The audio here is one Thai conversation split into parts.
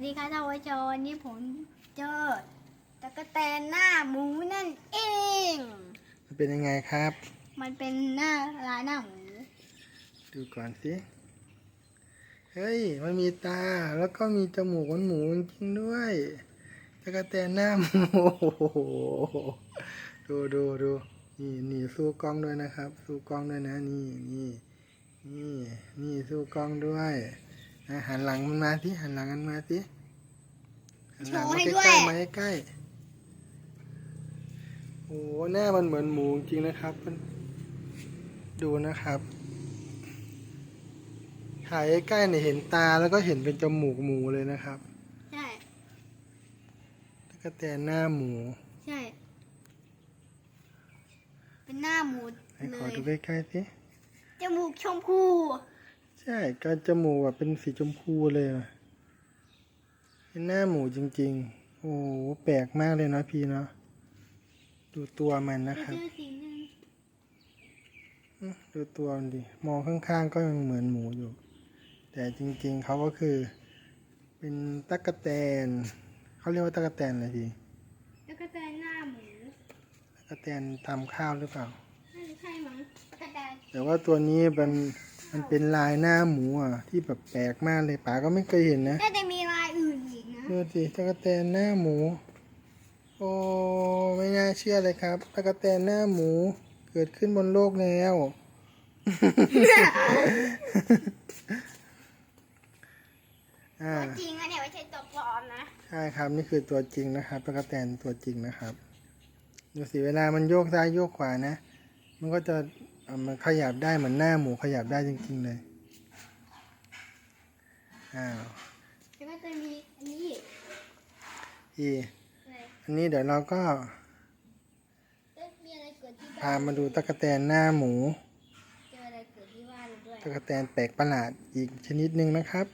สวัสดีค่ะท่านผู้ชมวันนี้ผมเจอตะกแตนหน้าหมูนั่นเอง มันเป็นยังไงครับ มันเป็นหน้าลายหน้าหมูดูก่อนสิเฮ้ยมันมีตาแล้วก็มีจมูกเหมันหมูจริงๆด้วยตะกะแตนหน้าหมูโอ้โหดูดูดูนี่นี่สู้กล้องด้วยนะครับ สู้กล้องด้วยนะ นี่นี่นี่นี่สู้กล้องด้วยอะ หันหลังมันมาสิหันหลังมันมาสิหันหลังมาใกล้ๆมาใกล้ๆโอ้โหหน้ามันเหมือนหมูจริงๆนะครับมันดูนะครับถ่ายใกล้ๆเนี่ยเห็นตาแล้วก็เห็นเป็นจมูกหมูเลยนะครับ ใช่ตะกะแตนหน้าหมู ใช่ เป็นหน้าหมูให้เลขอยดูใกล้ๆสิจมูกชมพู ใช่ การจมูกแบบเป็นสีชมพูเลยอะเป็นหน้าหมูจริง ๆ โอ้โหแปลกมากเลยเนาะพี่เนาะดูตัวมันนะครับเจอสีหนึงอื้อดูตัวมันดิ มองข้างๆ ก็ยังเหมือนหมูอยู่ แต่จริงๆ เขาก็คือ เป็นตะกะแตน เขาเรียกว่าตะกะแตนอะไรพี่ตะกแตนหน้าหมูตะกะแตนทำข้าวหรือเปล่าน่าจะใช่มั้งตะกแตนแต่ว่าตัวนี้มัน มันเป็นลายหน้าหมูอะ ที่แบบแปลกมากเลยป๋าก็ไม่เคยเห็นนะน่าจะมีลายอื่นอีกนะดูสิตะกะแตนหน้าหมู โอ้ไม่น่าเชื่อเลยครับตะกะแตนหน้าหมู เกิดขึ้นบนโลกแล้วอ่าจริงอะเนี่ยไม่ใช่ตัวปลอมนะใช่ครับนี่คือตัวจริงนะครับตะกะแตนตัวจริงนะครับดูสิเวลามันโยกซ้ายโยกขวานะ มันก็จะเอ่อ มันขยับได้เหมือนหน้าหมูขยับได้จริงๆเลย อ้าวแล้วก็จะมีอันนี้อีกอีอะไรอันนี้เดี๋ยวเราก็เอ๊ะมีอะไรเกิดที่พาบ้านมาดูตะกะแตนหน้าหมูเจออะไรเกิดที่บ้านเราด้วยตะกะแตนแปลกประหลาดอีกชนิดหนึ่งนะครับ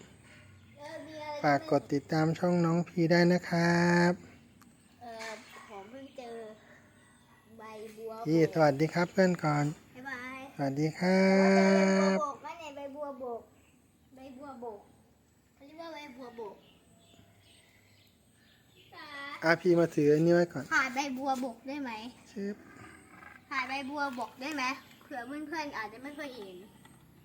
เออมีอะไรฝากกดติดตามช่องน้องพีได้นะครับเออผมเพิ่งเจอใบบัวพี่สวัสดีครับเพื่อนก่อนบ๊ายบาย สวัสดีครัใบบัวบบกว่าเนี่ยใบบัวบกใบบัวบกเขาเรียกว่าใบบัวบกตาอาพีมาถืออันนี้ไว้ก่อนถ่ายใบบัวบกได้ไหมชึบถ่ายใบบัวบกได้ไหมเผื่อเพื่อนๆอาจจะไม่เคยเห็น